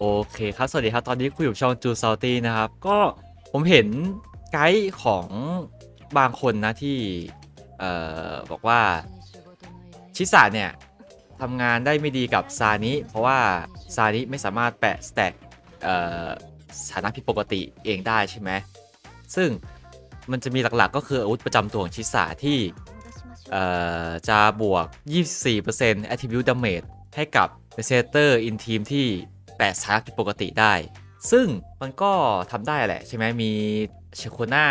โอเคครับ สวัสดีครับ ตอนนี้คุยกับช่องจูซ a ลตี้นะครับ ก็ผมเห็นไกด์ของบางคนนะที่ เอ่อ บอกว่า ชิสาเนี่ยทำงานได้ไม่ดีกับซานิ เพราะว่าซานิไม่สามารถแปะสแต็กเอ่อสถานะผิดปกติเองได้ใช่ไหม ซึ่งมันจะมีหลักๆ ก็คืออาวุธประจำตัวของชิสาที่เอ่อจะบวก 24% attribute damage ให้กับ r e c e t o r in team ที่ แปะสถานะผิดปกติได้ ซึ่งมันก็ทำได้แหละใช่ไหมมีเชโคนา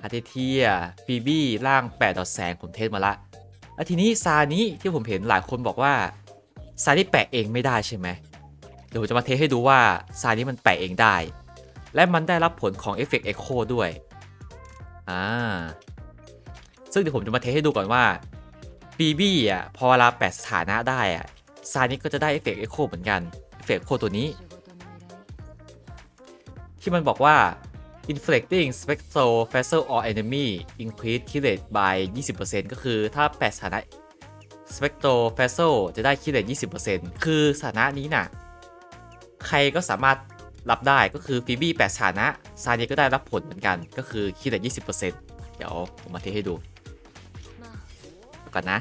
อาเทเทียฟีบี้ร่าง8ดอทแสงผมเทสมาละแล้วทีนี้ซานี้ที่ผมเห็นหลายคนบอกว่าซานี้แปะเองไม่ได้ใช่ไหมเดี๋ยวผมจะมาเทสให้ดูว่าซานี้มันแปะเองได้ และมันได้รับผลของ Effect Echo ด้วยอ่าซึ่งเดี๋ยวผมจะมาเทสให้ดูก่อนว่าบีบี้อะพอเวลาแปะสถานะได้อะซานี้ก็จะได้ Effect Echo เหมือนกัน Effect Echo ตัวนี้ ที่มันบอกว่า inflicting spectral vessel or enemy increase kill rate by 20%ก็คือถ้าแปะสถานะ spectral vessel จะได้ kill rate 20%คือสถานะนี้น่ะ ใครก็สามารถรับได้ก็คือฟีบี้แปะสถานะซาเนีก็ได้รับผลเหมือนกันก็คือ kill rate 20%เดี๋ยวผมมาเทให้ดูก่อนนะ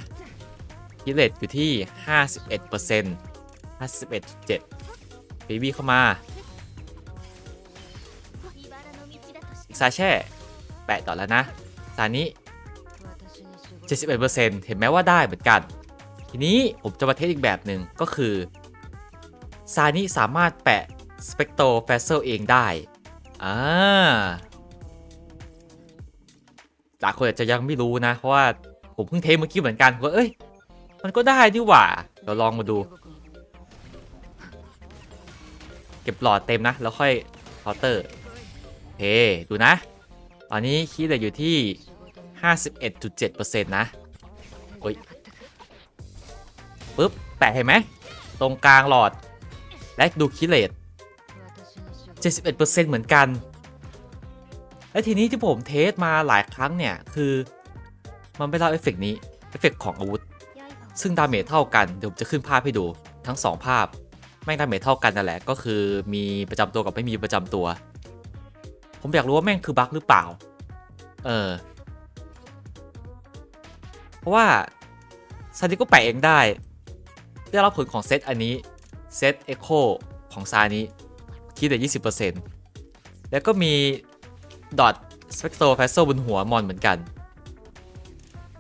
คิเลตอยู่ที่ 51% 51.7ฟีบี้เข้ามาซาแช่แปะต่อแล้วนะซานี้ 71%เห็นไหมว่าได้เหมือนกัน ทีนี้ผมจะมาเทสอีกแบบหนึ่งก็คือซานี้สามารถแปะ Spectro f a s c l เองได้ อ่าหลายคนอาจจะยังไม่รู้นะ เพราะว่าผมเพิ่งเทสเมื่อกี้เหมือนกันว่าเอ้ย มันก็ได้นี่หว่า เดี๋ยวลองมาดู ก็บหลอดเต็มนะ แล้วค่อยเคาน์เตอร์โอเคดูนะ ตอนนี้คีย์เหลืออยู่ที่ 51.7%นะโอ้ยปึ๊บแปะเห็นไหม ตรงกลางหลอด และดูคีย์เลต71%เหมือนกัน และทีนี้ที่ผมเทสมาหลายครั้งเนี่ย คือมันไม่รับเอฟเฟกต์นี้ เอฟเฟกต์ของอาวุธ ซึ่งดาเมจเท่ากัน เดี๋ยวผมจะขึ้นภาพให้ดูทั้ง 2 ภาพ แม่งดาเมจเท่ากันนั่นแหละก็คือมีประจำตัวกับไม่มีประจำตัว ผมอยากรู้ว่าแม่งคือบั๊กหรือเปล่า เออ เพราะว่าซานิก็แปะเองได้ ได้รับผลของเซตอันนี้ เซตเอ็กโคของซานี้คิดแต่ยี่สิบเปอร์เซ็นต์แล้วก็มีดอทสเปกโตแฟสโซบนหัวมอนเหมือนกัน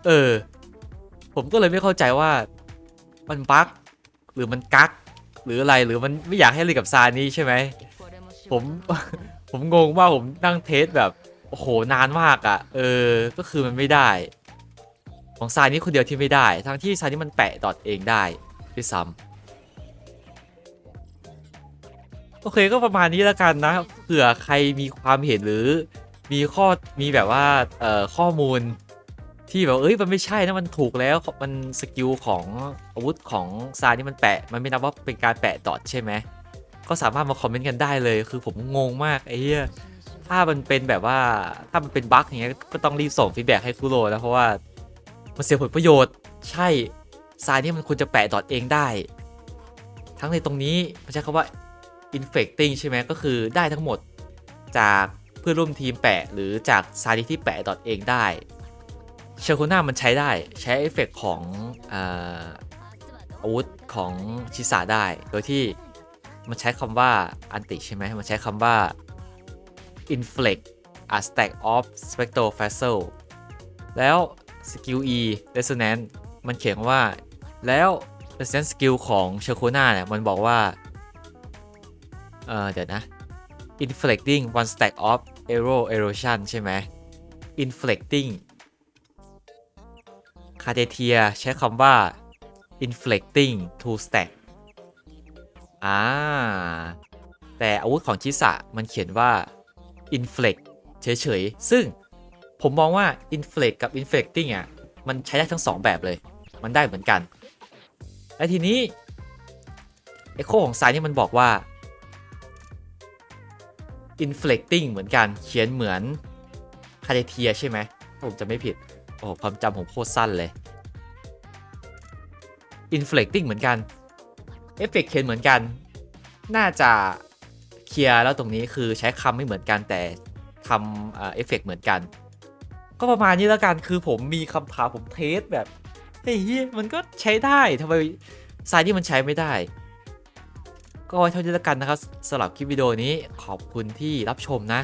เออ ผมก็เลยไม่เข้าใจว่ามันบั๊กหรือมันกัก หรืออะไรหรือมันไม่อยากให้เลยกับซานี้ใช่ไหมผม ผมงงว่าผมนั่งเทสแบบโอ้โหนานมากอะ่ะ เออ ก็คือมันไม่ได้ ของซานี้คนเดียวที่ไม่ได้ ทั้งที่ซานี้มันแปะดอทเองได้ด้วยซ้ำโอเคก็ประมาณนี้แล้วกันนะเผื่อใครมีความเห็นหรือมีข้อมีแบบว่าเอ่อข้อมูล ที่แบบเอ้ยมันไม่ใช่นะมันถูกแล้วมันสกิลของอาวุธของซายนี่มันแปะ มันไม่นับว่าเป็นการแปะดอทใช่ไหมก็สามารถมาคอมเมนต์กันได้เลยคือผมงงมากไอ้เหี้ยถ้ามันเป็นแบบว่าถ้ามันเป็นบั๊กอย่างเงี้ยก็ต้องรีบส่งฟีดแบ็กให้คุโรนะเพราะว่ามันเสียผลประโยชน์ ใช่ทรายนี่มันควรจะแปะดอทเองได้ ทั้งในตรงนี้มันใช้คำว่า infecting ใช่ไหมก็คือได้ทั้งหมดจากเพื่อนร่วมทีมแปะหรือจากทรายที่แปะดอทเองได้ เชลโคนามันใช้ได้ใช้เอฟเฟกของอาวุธของชิสาได้ โดยที่มันใช้คำว่าอันติใช่ไหมมันใช้คำว่า inflict a stack of spectral f a s c l แล้ว skill E resonance มันเขียนว่า แล้ว resonance skill ของเชโคนาเนี่ย มันบอกว่า เออเดี๋ยวนะ inflicting one stack of arrow erosion ใช่ไหม inflicting าเ t เทียใช้คำว่า inflicting to stack อ่า แต่อาวุธของชิสะมันเขียนว่า inflict เฉยๆ ซึ่งผมมองว่า inflict กับ inflicting อะ มันใช้ได้ทั้ง 2 แบบเลย มันได้เหมือนกัน และทีนี้ Echo ของซายนี่มันบอกว่า inflicting เหมือนกัน เขียนเหมือนคาเ t เทียใช่ไหมผมจะไม่ผิด โอ้ความจำผมโคตรสั้นเลย inflicting เหมือนกันเอฟเฟกเขียนเหมือนกัน น่าจะเคลียร์แล้วตรงนี้คือใช้คำไม่เหมือนกันแต่ทำเอฟเฟกต์เหมือนกัน ก็ประมาณนี้แล้วกันคือผมมีคำถามผมเทสแบบเฮ้ยมันก็ใช้ได้ทำไมสายที่มันใช้ไม่ได้ ก็ไว้เท่านี้แล้วกันนะครับสำหรับคลิปวิดีโอนี้ขอบคุณที่รับชมนะ